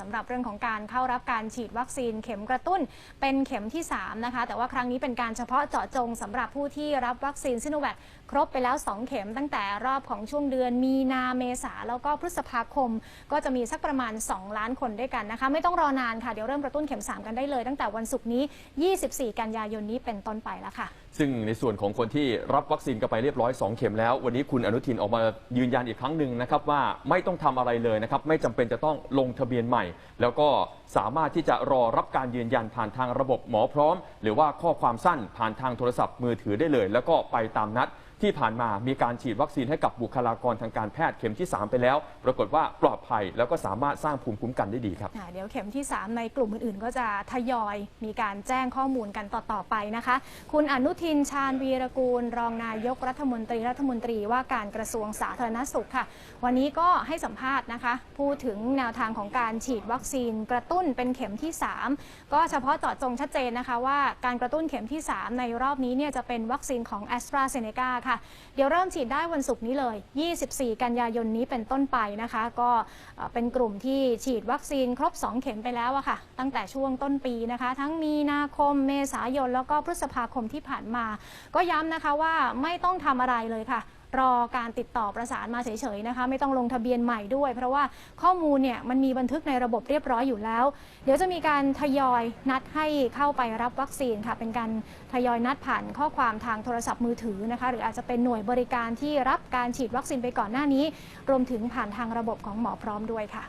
สำหรับเรื่องของการเข้ารับการฉีดวัคซีนเข็มกระตุ้นเป็นเข็มที่ 3 นะคะ แต่ว่าครั้งนี้เป็นการเฉพาะเจาะจงสำหรับผู้ที่รับวัคซีนซิโนแวคครบไปแล้ว 2 เข็มตั้งแต่รอบของช่วงเดือนมีนาเมษาแล้วก็พฤษภาคม ก็จะมีสักประมาณ 2 ล้านคนด้วยกันนะคะ ไม่ต้องรอนานค่ะเดี๋ยวเริ่มกระตุ้นเข็ม 3 กันได้เลย ตั้งแต่วันศุกร์นี้ 24 กันยายนนี้เป็นต้นไปแล้วค่ะซึ่งในส่วนของคนที่รับวัคซีนกันไปเรียบร้อย 2 เข็มแล้ว วันนี้คุณอนุทินออกมายืนยันอีกครั้งหนึ่งนะครับว่าไม่ต้องทำอะไรเลยนะครับ ไม่จำเป็นจะต้องลงทะเบียนใหม่ แล้วก็สามารถที่จะรอรับการยืนยันผ่านทางระบบหมอพร้อม หรือว่าข้อความสั้นผ่านทางโทรศัพท์มือถือได้เลย แล้วก็ไปตามนัด ที่ผ่านมามีการฉีดวัคซีนให้กับบุคลากรทางการแพทย์เข็มที่ 3 ไปแล้ว ปรากฏว่าปลอดภัยแล้วก็สามารถสร้างภูมิคุ้มกันได้ดีครับเดี๋ยวเข็มที่ 3 ในกลุ่มอื่นๆ ก็จะทยอยมีการแจ้งข้อมูลกันต่อๆไปนะคะ คุณอนุทินชาญวีรกูล รองนายกรัฐมนตรีรัฐมนตรีว่าการกระทรวงสาธารณสุขค่ะ วันนี้ก็ให้สัมภาษณ์นะคะ พูดถึงแนวทางของการฉีดวัคซีนกระตุ้นเป็นเข็มที่ 3 ก็เฉพาะเจาะจงชัดเจนนะคะว่าการกระตุ้นเข็มที่ 3 ในรอบนี้เนี่ยจะเป็นวัคซีนของ a s t r a z เซ e c a ค่ะเดี๋ยวเริ่มฉีดได้วันศุกร์นี้เลย 24 กันยายนนี้เป็นต้นไปนะคะ ก็เอ่อเป็นกลุ่มที่ฉีดวัคซีนครบ 2 เข็มไปแล้วอะค่ะ ตั้งแต่ช่วงต้นปีนะคะ ทั้งมีนาคม เมษายน แล้วก็พฤษภาคมที่ผ่านมา ก็ย้ำนะคะว่าไม่ต้องทำอะไรเลยค่ะ รอการติดต่อประสานมาเฉยๆนะคะ ไม่ต้องลงทะเบียนใหม่ด้วย เพราะว่าข้อมูลเนี่ยมันมีบันทึกในระบบเรียบร้อยอยู่แล้ว เดี๋ยวจะมีการทยอยนัดให้เข้าไปรับวัคซีนค่ะ เป็นการทยอยนัดผ่านข้อความทางโทรศัพท์มือถือนะคะ หรืออาจจะเป็นหน่วยบริการที่รับการฉีดวัคซีนไปก่อนหน้านี้ รวมถึงผ่านทางระบบของหมอพร้อมด้วยค่ะ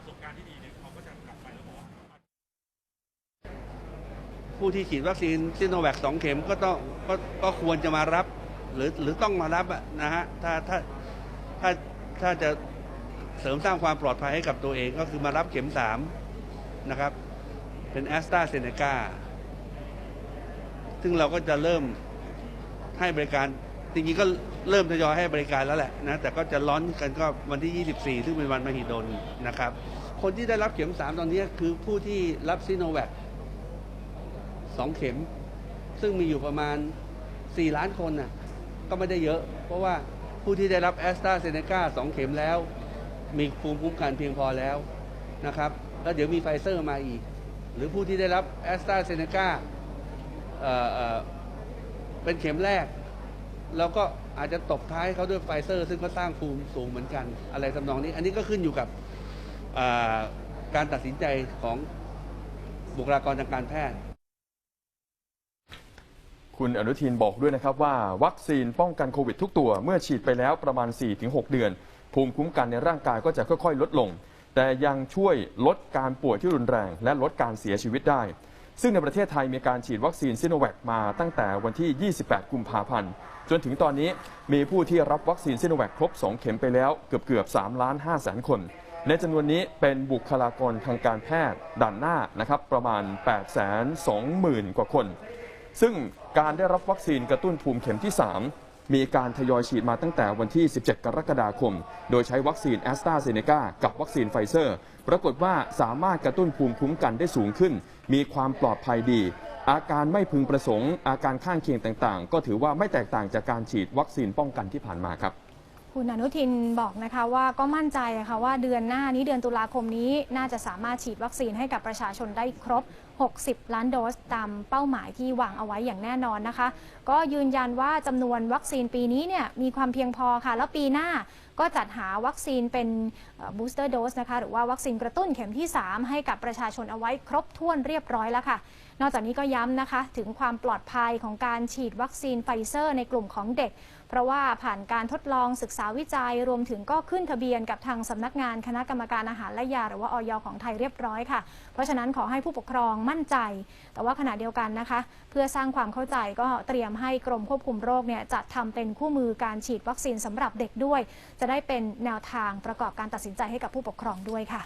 ผู้ที่ฉีดวัคซีนซิโนแวคสองเข็มก็ต้องก็ก็ควรจะมารับ หรือหรือต้องมารับนะฮะถ้าถ้าถ้าถ้าจะเสริมสร้างความปลอดภัยให้กับตัวเองก็คือมารับเข็มสามนะครับ เป็นแอสตราเซเนกาซึ่งเราก็จะเริ่มให้บริการ จริงๆก็เริ่มทยอยให้บริการแล้วแหละนะแต่ก็จะล้อนกันก็วันที่ 24 ซึ่งเป็นวันมหิดลนะครับ คนที่ได้รับเข็มสามตอนนี้คือผู้ที่รับซิโนแวคสองเข็ม ซึ่งมีอยู่ประมาณ 4 ล้านคนน่ะ ก็ไม่ได้เยอะ เพราะว่าผู้ที่ได้รับแอสตราเซเนกาสองเข็มแล้ว มีภูมิคุ้มกันเพียงพอแล้วนะครับแล้วเดี๋ยวมีไฟเซอร์มาอีก หรือผู้ที่ได้รับแอสตราเซเนกาเป็นเข็มแรก แล้วก็อาจจะตบท้ายเขาด้วยไฟเซอร์ ซึ่งก็สร้างภูมิสูงเหมือนกัน อะไรทำนองนี้ อันนี้ก็ขึ้นอยู่กับการตัดสินใจของบุคลากรทางการแพทย์ คุณอนุทินบอกด้วยนะครับว่าวัคซีนป้องกันโควิดทุกตัว เมื่อฉีดไปแล้วประมาณ 4-6 เดือน ภูมิคุ้มกันในร่างกายก็จะค่อยๆ ลดลง แต่ยังช่วยลดการป่วยที่รุนแรง และลดการเสียชีวิตได้ ซึ่งในประเทศไทยมีการฉีดวัคซีนซิโนแวคมาตั้งแต่วันที่ 28 กุมภาพันธ์ จนถึงตอนนี้มีผู้ที่รับวัคซีนซิโนแวคครบ 2 เข็มไปแล้วเกือบเกือบ3ล้าน5แสนคนในจำนวนนี้เป็นบุคลากรทางการแพทย์ด่านหน้านะครับประมาณ 8 2 0 0 0 0 กว่าคน ซึ่งการได้รับวัคซีนกระตุ้นภูมิเข็มที่ 3 มีการทยอยฉีดมาตั้งแต่วันที่ 17 กรกฎาคม โดยใช้วัคซีนแอสตราเซเนกากับวัคซีนไฟเซอร์ ปรากฏว่าสามารถกระตุ้นภูมิคุ้มกันได้สูงขึ้น มีความปลอดภัยดี อาการไม่พึงประสงค์ อาการข้างเคียงต่างๆ ก็ถือว่าไม่แตกต่างจากการฉีดวัคซีนป้องกันที่ผ่านมาครับ คุณอนุทินบอกนะคะว่าก็มั่นใจค่ะว่าเดือนหน้านี้เดือนตุลาคมนี้น่าจะสามารถฉีดวัคซีนให้กับประชาชนได้ครบ 60 ล้านโดสตามเป้าหมายที่วางเอาไว้อย่างแน่นอนนะคะ ก็ยืนยันว่าจำนวนวัคซีนปีนี้เนี่ยมีความเพียงพอค่ะ แล้วปีหน้าก็จัดหาวัคซีนเป็นบูสเตอร์โดสนะคะหรือว่าวัคซีนกระตุ้นเข็มที่ 3 ให้กับประชาชนเอาไว้ครบถ้วนเรียบร้อยแล้วค่ะ นอกจากนี้ก็ย้ำนะคะถึงความปลอดภัยของการฉีดวัคซีนไฟเซอร์ในกลุ่มของเด็ก เพราะว่าผ่านการทดลองศึกษาวิจัยรวมถึงก็ขึ้นทะเบียนกับทางสำนักงานคณะกรรมการอาหารและยาหรือว่าออยของไทยเรียบร้อยค่ะ เพราะฉะนั้นขอให้ผู้ปกครองมั่นใจ แต่ว่าขณะเดียวกันนะคะ เพื่อสร้างความเข้าใจก็เตรียมให้กรมควบคุมโรคเนี่ยจัดทำเป็นคู่มือการฉีดวัคซีนสำหรับเด็กด้วย จะได้เป็นแนวทางประกอบการตัดสินใจให้กับผู้ปกครองด้วยค่ะ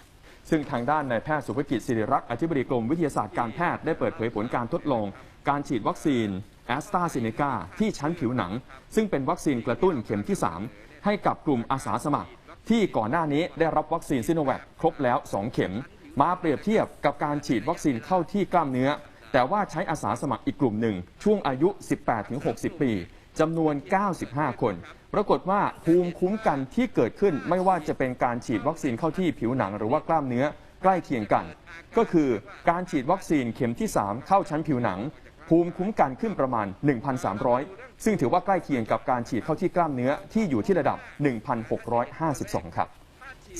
ซึ่งทางด้านนายแพทย์สุภกิจศิริรักษ์อธิบดีกรมวิทยาศาสตร์การแพทย์ได้เปิดเผยผลการทดลอง การฉีดวัคซีน แอสตราเซเนกาที่ชั้นผิวหนัง ซึ่งเป็นวัคซีนกระตุ้นเข็มที่ 3 ให้กับกลุ่มอาสาสมัคร ที่ก่อนหน้านี้ได้รับวัคซีนซิโนแวคครบแล้ว 2 เข็ม มาเปรียบเทียบกับการฉีดวัคซีนเข้าที่กล้ามเนื้อ แต่ว่าใช้อาสาสมัครอีกกลุ่มหนึ่ง ช่วงอายุ 18-60 ปีจำนวน 95 คน ปรากฏว่าภูมิคุ้มกันที่เกิดขึ้นไม่ว่าจะเป็นการฉีดวัคซีนเข้าที่ผิวหนังหรือว่ากล้ามเนื้อใกล้เคียงกัน ก็คือการฉีดวัคซีนเข็มที่ 3 เข้าชั้นผิวหนัง ภูมิคุ้มกันขึ้นประมาณ 1,300 ซึ่งถือว่าใกล้เคียงกับการฉีดเข้าที่กล้ามเนื้อที่อยู่ที่ระดับ 1,652 ครับ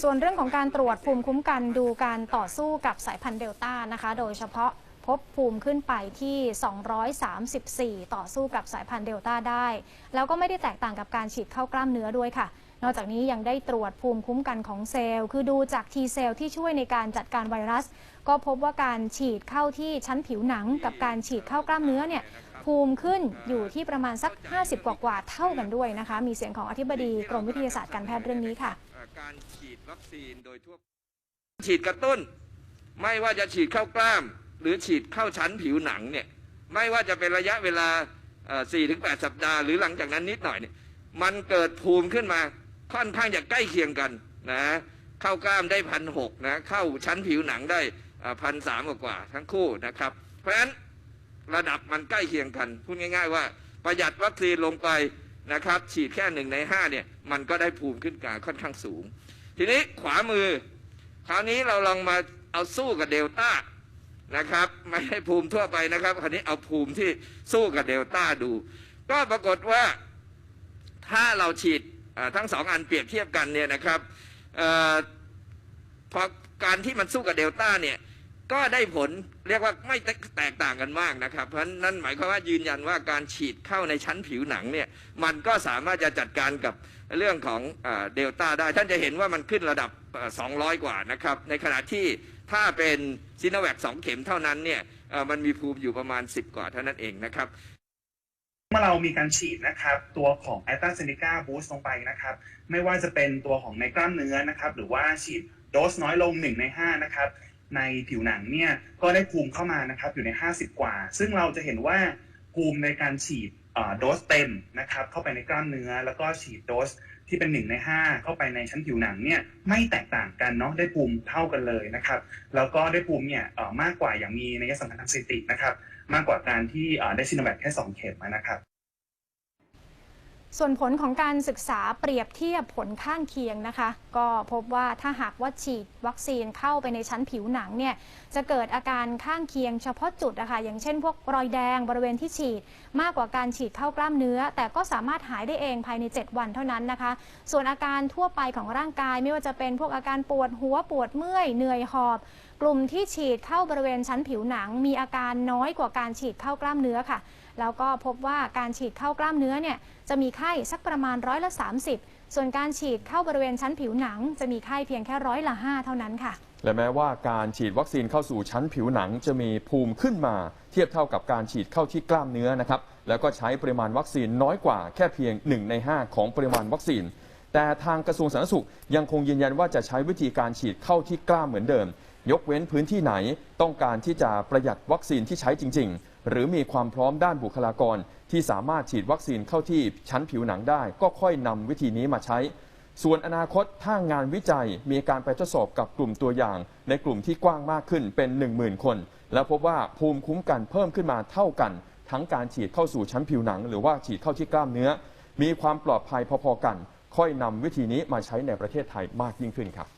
ส่วนเรื่องของการตรวจภูมิคุ้มกันดูการต่อสู้กับสายพันธุ์เดลต้านะคะ โดยเฉพาะพบภูมิขึ้นไปที่ 234 ต่อสู้กับสายพันธุ์เดลต้าได้ แล้วก็ไม่ได้แตกต่างกับการฉีดเข้ากล้ามเนื้อด้วยค่ะ นอกจากนี้ยังได้ตรวจภูมิคุ้มกันของเซลล์ คือดูจาก T เซลล์ที่ช่วยในการจัดการไวรัส ก็พบว่าการฉีดเข้าที่ชั้นผิวหนัง กับการฉีดเข้ากล้ามเนื้อเนี่ยภูมิขึ้นอยู่ที่ประมาณสัก 50 กว่าๆเท่ากันด้วยนะคะ มีเสียงของอธิบดีกรมวิทยาศาสตร์การแพทย์เรื่องนี้ค่ะ การฉีดวัคซีนโดยทั่วฉีดกระตุ้น ไม่ว่าจะฉีดเข้ากล้าม หรือฉีดเข้าชั้นผิวหนังเนี่ยไม่ว่าจะเป็นระยะเวลา4-8 สัปดาห์ หรือหลังจากนั้นนิดหน่อยเนี่ยมันเกิดภูมิขึ้นมา ค่อนข้างจะใกล้เคียงกันนะเข้ากล้ามได้พันหกนะเข้าชั้นผิวหนังได้พันสามกว่าทั้งคู่นะครับ เพราะฉะนั้นระดับมันใกล้เคียงกันพูดง่าย ๆ ว่าประหยัดวัคซีนลงไปนะครับ ฉีดแค่หนึ่งในห้าเนี่ยมันก็ได้ภูมิขึ้นกาค่อนข้างสูง ทีนี้ขวามือ คราวนี้เราลองมาเอาสู้กับเดลต้านะครับ ไม่ให้ภูมิทั่วไปนะครับ คราวนี้เอาภูมิที่สู้กับเดลต้าดู ก็ปรากฏว่าถ้าเราฉีด ทั้งสองอันเปรียบเทียบกันเนี่ยนะครับอพอการที่มันสู้กับเดลต้าเนี่ยก็ได้ผลเรียกว่าไม่แตกต่างกันมากนะครับ เพราะนั่นหมายความว่ายืนยันว่าการฉีดเข้าในชั้นผิวหนังเนี่ยมันก็สามารถจะจัดการกับเรื่องของเดลต้าได้ท่านจะเห็นว่ามันขึ้นระดับเอ่อ200 กว่านะครับในขณะที่ถ้าเป็นซิโนแวคสองเข็มเท่านั้นเนี่ยมันมีภูมิอยู่ประมาณ 10 กว่าเท่านั้นเองนะครับ มื่อเรามีการฉีดนะครับตัวของแอตตาเซนิก้าบูสต์ลงไปนะครับไม่ว่าจะเป็นตัวของในกล้ามเนื้อนะครับหรือว่าฉีดโดสน้อยลง 1 ใน 5 นะครับ ในผิวหนังเนี่ยก็ได้ภูมิเข้ามานะครับอยู่ใน 50 กว่า ซึ่งเราจะเห็นว่าภูมิในการฉีดโดสเต็มนะครับเข้าไปในกล้ามเนื้อ แล้วก็ฉีดโดส ที่เป็นหนึ่งใน 5 เข้าไปในชั้นผิวหนังเนี่ยไม่แตกต่างกันเนาะได้ภูมิเท่ากันเลยนะครับ แล้วก็ได้ภูมิเนี่ยมากกว่าอย่างมีนัยสำคัญทางสถิตินะครับ มากกว่าการที่ได้ซิโนแวคแค่สองเข็มนะครับ ส่วนผลของการศึกษาเปรียบเทียบผลข้างเคียงนะคะ ก็พบว่าถ้าหากว่าฉีดวัคซีนเข้าไปในชั้นผิวหนังเนี่ยจะเกิดอาการข้างเคียงเฉพาะจุดนะคะอย่างเช่น พวกรอยแดงบริเวณที่ฉีด มากกว่าการฉีดเข้ากล้ามเนื้อ แต่ก็สามารถหายได้เองภายใน 7 วันเท่านั้นนะคะ ส่วนอาการทั่วไปของร่างกายไม่ว่าจะเป็นพวกอาการปวดหัวปวดเมื่อยเหนื่อยหอบ กลุ่มที่ฉีดเข้าบริเวณชั้นผิวหนัง มีอาการน้อยกว่าการฉีดเข้ากล้ามเนื้อค่ะ แล้วก็พบว่าการฉีดเข้ากล้ามเนื้อเนี่ยจะมีไข้สักประมาณร้อยละ 30 ส่วนการฉีดเข้าบริเวณชั้นผิวหนัง จะมีไข้เพียงแค่ร้อยละ5เท่านั้นค่ะ และแม้ว่าการฉีดวัคซีนเข้าสู่ชั้นผิวหนัง จะมีภูมิขึ้นมา เทียบเท่ากับการฉีดเข้าที่กล้ามเนื้อนะครับแล้วก็ใช้ปริมาณวัคซีนน้อยกว่าแค่เพียง 1 ใน 5 ของปริมาณวัคซีน แต่ทางกระทรวงสาธารณสุขยังคงยืนยันว่าจะใช้วิธีการฉีดเข้าที่กล้ามเหมือนเดิม ยกเว้นพื้นที่ไหนต้องการที่จะประหยัดวัคซีนที่ใช้จริง ๆ หรือมีความพร้อมด้านบุคลากร ที่สามารถฉีดวัคซีนเข้าที่ชั้นผิวหนังได้ ก็ค่อยนำวิธีนี้มาใช้ ส่วนอนาคตถ้างานวิจัยมีการไปทดสอบกับกลุ่มตัวอย่าง ในกลุ่มที่กว้างมากขึ้นเป็น 10,000 คน แล้วพบว่าภูมิคุ้มกันเพิ่มขึ้นมาเท่ากัน ทั้งการฉีดเข้าสู่ชั้นผิวหนัง หรือว่าฉีดเข้าที่กล้ามเนื้อ มีความปลอดภัยพอๆกัน ค่อยนำวิธีนี้มาใช้ในประเทศไทยมากยิ่งขึ้นครับ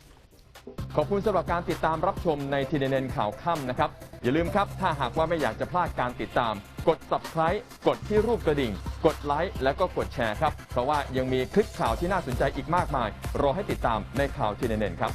ขอบคุณสำหรับการติดตามรับชมในทีเด็นข่าวค่ำนะครับ อย่าลืมครับ ถ้าหากว่าไม่อยากจะพลาดการติดตาม กด subscribe กดที่รูปกระดิ่ง กดไลค์และก็กดแชร์ครับ เพราะว่ายังมีคลิปข่าวที่น่าสนใจอีกมากมาย รอให้ติดตามในข่าวทีเด็นครับ